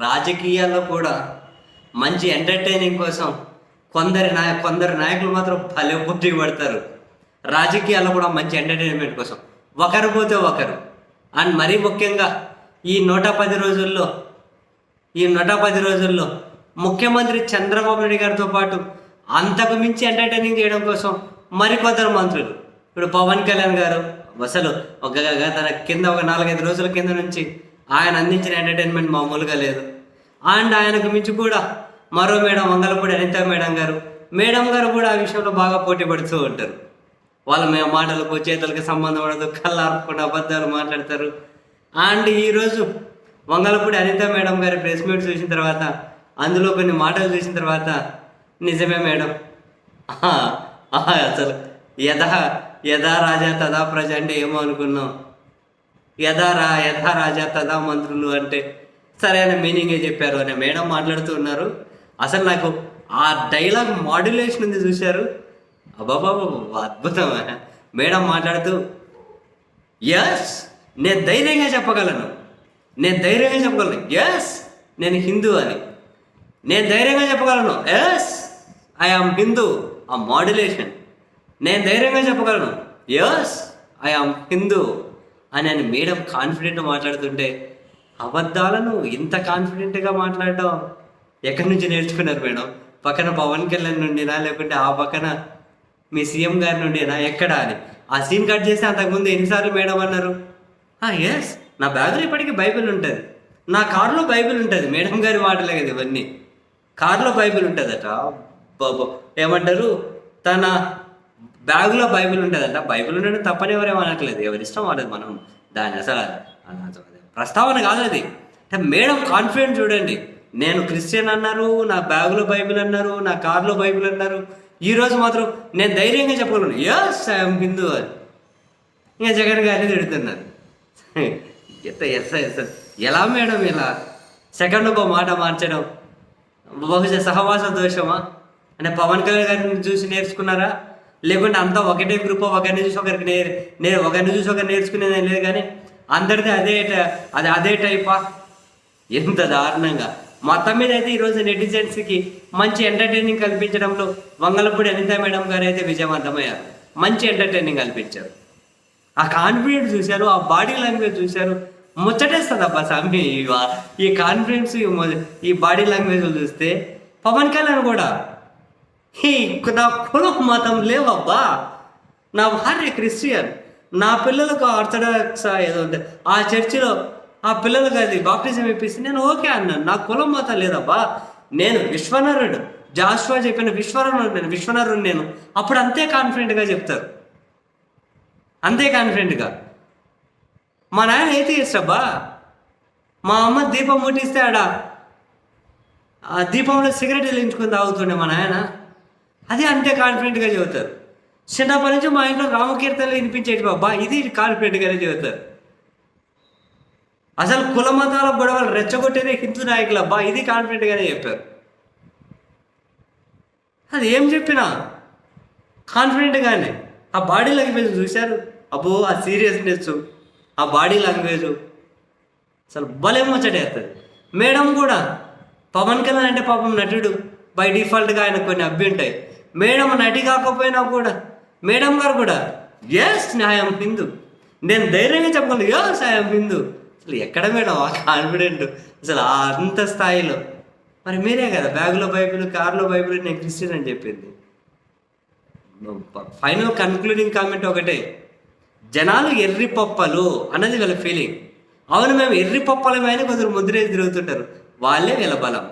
రాజకీయాల్లో కూడా మంచి ఎంటర్టైనింగ్ కోసం కొందరి నాయ కొందరు నాయకులు మాత్రం భలే బుద్ధి పడతారు. రాజకీయాల్లో కూడా మంచి ఎంటర్టైన్మెంట్ కోసం. ఒకరు పోతే ఒకరు. అండ్ మరీ ముఖ్యంగా ఈ నూట పది రోజుల్లో ఈ నూట పది రోజుల్లో ముఖ్యమంత్రి చంద్రబాబు నాయుడు గారితో పాటు అంతకు మించి ఎంటర్టైనింగ్ చేయడం కోసం మరికొందరు మంత్రులు. ఇప్పుడు పవన్ కళ్యాణ్ గారు అసలు ఒక తన కింద ఒక నాలుగైదు రోజుల కింద నుంచి ఆయన అందించిన ఎంటర్టైన్మెంట్ మామూలుగా లేదు. అండ్ ఆయనకు మించి కూడా మరో madam Vangalapudi Anitha madam garu madam garu కూడా ఆ విషయంలో బాగా పోటీ పడుతూ ఉంటారు. వాళ్ళ మేము మాటలకు చేతులకు సంబంధం ఉండదు కళ్ళు ఆర్పకుండా అబద్ధాలు మాట్లాడతారు. అండ్ ఈరోజు వంగలపూడి అనిత మేడం గారి ప్రెస్ మీట్ చూసిన తర్వాత అందులో కొన్ని మాటలు చూసిన తర్వాత నిజమే మేడం. అసలు యథా యథా రాజా తదా ప్రజ అంటే ఏమో అనుకున్నాం. యథారా యథారాజా యథా రాజా తదా మంత్రులు అంటే సరైన మీనింగే చెప్పారు అని మేడం మాట్లాడుతూ ఉన్నారు. అసలు నాకు ఆ డైలాగ్ మాడ్యులేషన్ ఉంది చూశారు. అబ్బాబాబా అద్భుతం మేడం మాట్లాడుతూ ఎస్ నేను ధైర్యంగా చెప్పగలను. నేను ధైర్యంగా చెప్పగలను. ఎస్ నేను హిందూ అని. నేను ధైర్యంగా చెప్పగలను. ఎస్ ఐ ఆమ్ హిందూ ఆ మాడ్యులేషన్. నేను ధైర్యంగా చెప్పగలను. ఎస్ ఐ ఆమ్ హిందూ అని ఆయన మేడం కాన్ఫిడెంట్ మాట్లాడుతుంటే అబద్ధాలను ఇంత కాన్ఫిడెంట్గా మాట్లాడడం ఎక్కడి నుంచి నేర్చుకున్నారు మేడం? పక్కన పవన్ కళ్యాణ్ నుండినా? లేకుంటే ఆ పక్కన మీ సీఎం గారి నుండినా? ఎక్కడా? అని. ఆ సీన్ కట్ చేసి అంతకుముందు ఎన్నిసార్లు మేడం అన్నారు ఎస్ నా బ్యాగులో ఇప్పటికీ బైబిల్ ఉంటుంది. నా కారులో బైబిల్ ఉంటుంది. మేడం గారి మాటలే కదా ఇవన్నీ. కారులో బైబిల్ ఉంటుందట. బాబో ఏమంటారు? తన బ్యాగులో బైబిల్ ఉంటుందంట. బైబిల్ ఉండడం తప్పని ఎవరేం అనట్లేదు ఎవరిష్టం వాళ్ళది మనం దాని అసలు ప్రస్తావన కాదు అది. అంటే మేడం కాన్ఫిడెంట్ చూడండి. నేను క్రిస్టియన్ అన్నారు నా బ్యాగులో బైబిల్ అన్నారు నా కార్లో బైబిల్ అన్నారు. ఈరోజు మాత్రం నేను ధైర్యంగా చెప్పగలను. ఎస్ ఐఎమ్ హిందూ అని. ఇంకా జగన్ గారిని తిడుతున్నారు. ఎంత ఎస్ ఎస్ ఎలా మేడం ఇలా? సెకండ్ ఒక మాట మార్చడం. బహుశా సహవాస దోషమా? అంటే పవన్ కళ్యాణ్ గారిని చూసి నేర్చుకున్నారా? లేకుంటే అంతా ఒకటే గ్రూప్ ఒకరిని చూసి ఒకరికి నేర్ నే ఒకరిని చూసి ఒకరు నేర్చుకునేది లేదు కానీ అందరిది అదే అది అదే టైపా ఎంత దారుణంగా. మొత్తం మీద అయితే ఈరోజు నెటిజన్స్కి మంచి ఎంటర్టైనింగ్ కల్పించడంలో వంగలపూడి అనిత మేడం గారు అయితే విజయవంతమయ్యారు. మంచి ఎంటర్టైనింగ్ కల్పించారు. ఆ కాన్ఫిడెన్స్ చూశారు ఆ బాడీ లాంగ్వేజ్ చూశారు. ముచ్చటేస్తుంది అబ్బా స్వామి ఈ కాన్ఫిడెన్స్ ఈ మొ- ఈ బాడీ లాంగ్వేజ్ చూస్తే పవన్ కళ్యాణ్ కూడా ఈ నా కులం మతం లేవబ్బా. నా భార్య క్రిస్టియన్. నా పిల్లలకు ఆర్థడాక్స్ ఏదో ఉంది. ఆ చర్చిలో ఆ పిల్లలకు అది బాప్టిజం ఇప్పిస్తే నేను ఓకే అన్నాను. నా కులం మతం లేదబ్బా. నేను విశ్వనరుడు. జాస్వా చెప్పిన విశ్వనరుడు నేను విశ్వనరుడు నేను. అప్పుడు అంతే కాన్ఫిడెంట్గా చెప్తారు. అంతే కాన్ఫిడెంట్గా మా నాయన అయితే ఇష్టబ్బా మా అమ్మ దీపం ముట్టిస్తే ఆడ ఆ దీపంలో సిగరెట్ వెలిగించుకొని తాగుతుండే మా నాయన. అది అంతే కాన్ఫిడెంట్గా చెబుతారు. చిన్నప్పటి నుంచి మా ఇంట్లో రామకీర్తనలు వినిపించేటి బాబా ఇది కాన్ఫిడెంట్గానే చెబుతారు. అసలు కుల మతాల గొడవలు రెచ్చగొట్టేది హిందూ నాయకులు అబ్బా ఇది కాన్ఫిడెంట్గానే చెప్పారు. అది ఏం చెప్పినా? కాన్ఫిడెంట్గానే ఆ బాడీ లాంగ్వేజ్ చూశారు? అబ్బో ఆ సీరియస్నెస్ ఆ బాడీ లాంగ్వేజ్ అసలు భలే ముచ్చటేస్తుంది మేడం కూడా పవన్ కళ్యాణ్ అంటే పాపం నటుడు. బై డిఫాల్ట్గా ఆయన కొన్ని అబ్బి ఉంటాయి. మేడం నటి కాకపోయినా కూడా మేడం గారు కూడా ఎస్ ఐఎమ్ హిందూ. నేను ధైర్యంగా చెప్పగలను ఎస్ ఐఎమ్ హిందూ. అసలు ఎక్కడ మేడం ఆ కాన్ఫిడెంట్ అసలు ఆ అంత స్థాయిలో. మరి మీరే కదా బ్యాగులో బైబిల్ కార్లో బైబిల్ నేను క్రిస్టియన్ అని చెప్పింది. ఫైనల్ కన్క్లూడింగ్ కామెంట్ ఒకటే జనాలు ఎర్రి పప్పలు అన్నది వీళ్ళ ఫీలింగ్ అవును మేము ఎర్రి పప్పలమే అని కొందరు ముద్రేసి తిరుగుతుంటారు. వాళ్ళే వీళ్ళ బలం.